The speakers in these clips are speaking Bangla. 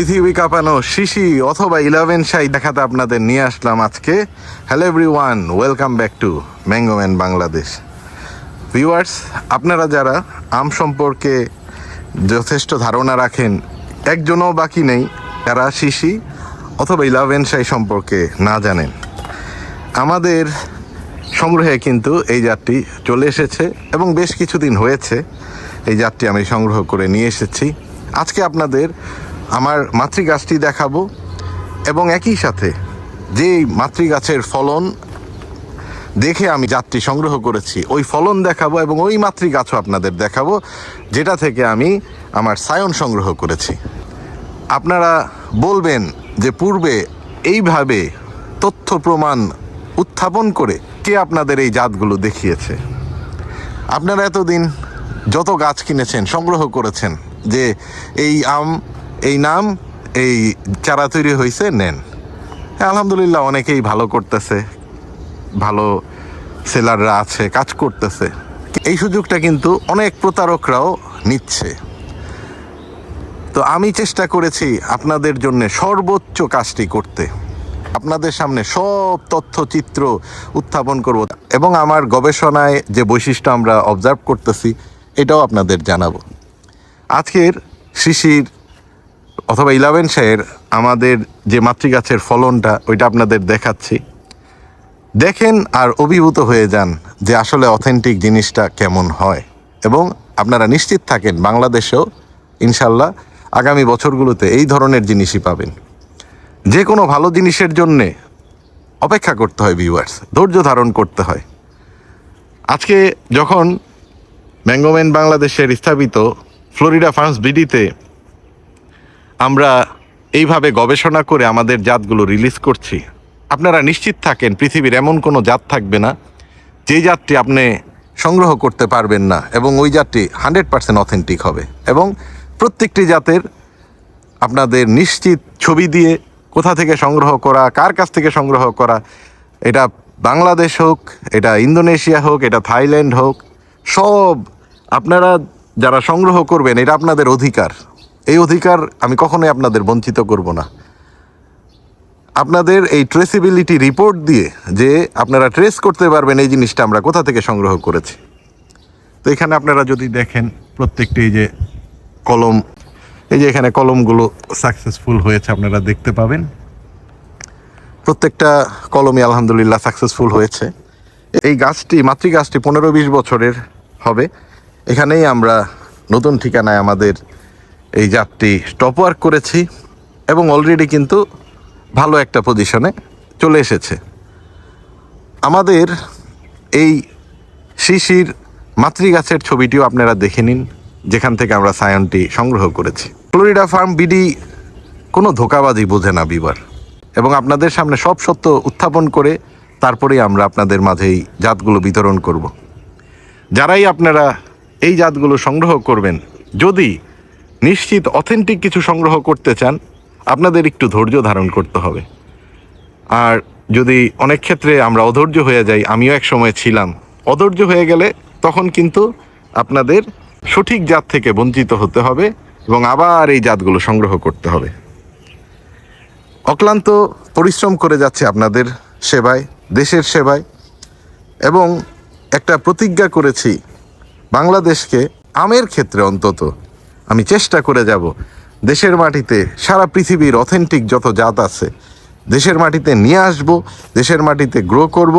পৃথিবী কাঁপানো শিশি অথবা ইলেভেন সাই দেখাতে আপনাদের নিয়ে আসলাম আজকে। Hello everyone welcome back to mango man Bangladesh viewers আপনারা যারা আম সম্পর্কে যথেষ্ট ধারণা রাখেন, একজনও বাকি নেই যারা শিশি অথবা ইলেভেন সাই সম্পর্কে না জানেন। আমাদের সংগ্রহে কিন্তু এই জাতটি চলে এসেছে এবং বেশ কিছুদিন হয়েছে, এই জাতটি আমি সংগ্রহ করে নিয়ে এসেছি। আজকে আপনাদের আমার মাতৃগাছটি দেখাবো এবং একই সাথে যে মাতৃগাছের ফলন দেখে আমি জাতটি সংগ্রহ করেছি, ওই ফলন দেখাবো এবং ওই মাতৃগাছও আপনাদের দেখাবো, যেটা থেকে আমি আমার সায়ন সংগ্রহ করেছি। আপনারা বলবেন যে পূর্বে এইভাবে তথ্য প্রমাণ উত্থাপন করে কে আপনাদের এই জাতগুলো দেখিয়েছে? আপনারা এতদিন যত গাছ কিনেছেন, সংগ্রহ করেছেন, যে এই আম এই নাম, এই চারা তৈরি হয়েছে নেন। আলহামদুলিল্লাহ, অনেকেই ভালো করতেছে। ভালো সেলাররা আছে, কাজ করতেছে। এই সুযোগটা কিন্তু অনেক প্রতারকরাও নিচ্ছে। তো আমি চেষ্টা করেছি আপনাদের জন্য সর্বোচ্চ কাজটি করতে। আপনাদের সামনে সব তথ্যচিত্র উত্থাপন করব এবং আমার গবেষণায় যে বৈশিষ্ট্য আমরা অবজার্ভ করতেছি, এটাও আপনাদের জানাব। আজকের শিশির অথবা ইলেভেন শাহের আমাদের যে মাতৃগাছের ফলনটা, ওইটা আপনাদের দেখাচ্ছি। দেখেন আর অভিভূত হয়ে যান যে আসলে অথেন্টিক জিনিসটা কেমন হয়। এবং আপনারা নিশ্চিত থাকেন বাংলাদেশেও ইনশাল্লাহ আগামী বছরগুলোতে এই ধরনের জিনিসই পাবেন। যে কোনো ভালো জিনিসের জন্যে অপেক্ষা করতে হয় ভিউয়ার্স ধৈর্য ধারণ করতে হয়। আজকে যখন ম্যাঙ্গোম্যান বাংলাদেশের স্থাপিত ফ্লোরিডা ফার্মস বিডিতে আমরা এইভাবে গবেষণা করে আমাদের জাতগুলো রিলিজ করছি। আপনারা নিশ্চিত থাকেন পৃথিবীর এমন কোনো জাত থাকবে না, যে জাতটি আপনি সংগ্রহ করতে পারবেন না এবং ওই জাতটি হান্ড্রেড পার্সেন্ট অথেন্টিক হবে এবং প্রত্যেকটি জাতের আপনাদের নিশ্চিত ছবি দিয়ে কোথা থেকে সংগ্রহ করা, কার কাছ থেকে সংগ্রহ করা, এটা বাংলাদেশ হোক, এটা ইন্দোনেশিয়া হোক, এটা থাইল্যান্ড হোক, সব আপনারা যারা সংগ্রহ করবেন, এটা আপনাদের অধিকার। এই অধিকার আমি কখনোই আপনাদের বঞ্চিত করব না। আপনাদের এই ট্রেসিবিলিটি রিপোর্ট দিয়ে যে আপনারা ট্রেস করতে পারবেন এই জিনিসটা আমরা কোথা থেকে সংগ্রহ করেছি। তো এখানে আপনারা যদি দেখেন প্রত্যেকটি এই যে কলম, এই যে এখানে কলমগুলো সাকসেসফুল হয়েছে আপনারা দেখতে পাবেন। প্রত্যেকটা কলমই আলহামদুলিল্লাহ সাকসেসফুল হয়েছে। এই গাছটি, মাতৃগাছটি পনেরো বিশ বছরের হবে। এখানেই আমরা নতুন ঠিকানায় আমাদের এই জাতটি স্টপ ওয়ার্ক করেছি এবং অলরেডি কিন্তু ভালো একটা পজিশনে চলে এসেছে। আমাদের এই শিশির মাতৃগাছের ছবিটিও আপনারা দেখে নিন, যেখান থেকে আমরা সায়নটি সংগ্রহ করেছি। ফ্লোরিডা ফার্ম বিডি কোনো ধোকাবাজি বোঝে না বিবার। এবং আপনাদের সামনে সব সত্য উত্থাপন করে তারপরেই আমরা আপনাদের মাঝে এই জাতগুলো বিতরণ করব। যারাই আপনারা এই জাতগুলো সংগ্রহ করবেন, যদি নিশ্চিত অথেন্টিক কিছু সংগ্রহ করতে চান, আপনাদের একটু ধৈর্য ধারণ করতে হবে। আর যদি অনেক ক্ষেত্রে আমরা অধৈর্য হয়ে যাই, আমিও এক সময় ছিলাম। অধৈর্য হয়ে গেলে তখন কিন্তু আপনাদের সঠিক জাত থেকে বঞ্চিত হতে হবে এবং আবার এই জাতগুলো সংগ্রহ করতে হবে। অক্লান্ত পরিশ্রম করে যাচ্ছে আপনাদের সেবায়, দেশের সেবায়, এবং একটা প্রতিজ্ঞা করেছি, বাংলাদেশকে আমের ক্ষেত্রে অন্তত আমি চেষ্টা করে যাব। দেশের মাটিতে সারা পৃথিবীর অথেন্টিক যত জাত আছে, দেশের মাটিতে নিয়ে আসব, দেশের মাটিতে গ্রো করব,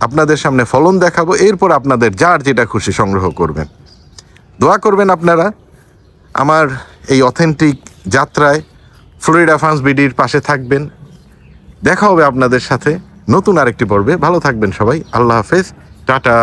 আপনাদের সামনে ফলন দেখাবো, এরপর আপনাদের যার যেটা খুশি সংগ্রহ করবেন। দোয়া করবেন আপনারা, আমার এই অথেন্টিক যাত্রায় ফ্লোরিডা ফার্মস বিডির পাশে থাকবেন। দেখা হবে আপনাদের সাথে নতুন আরেকটি পর্বে। ভালো থাকবেন সবাই। আল্লাহ হাফেজ। টাটা।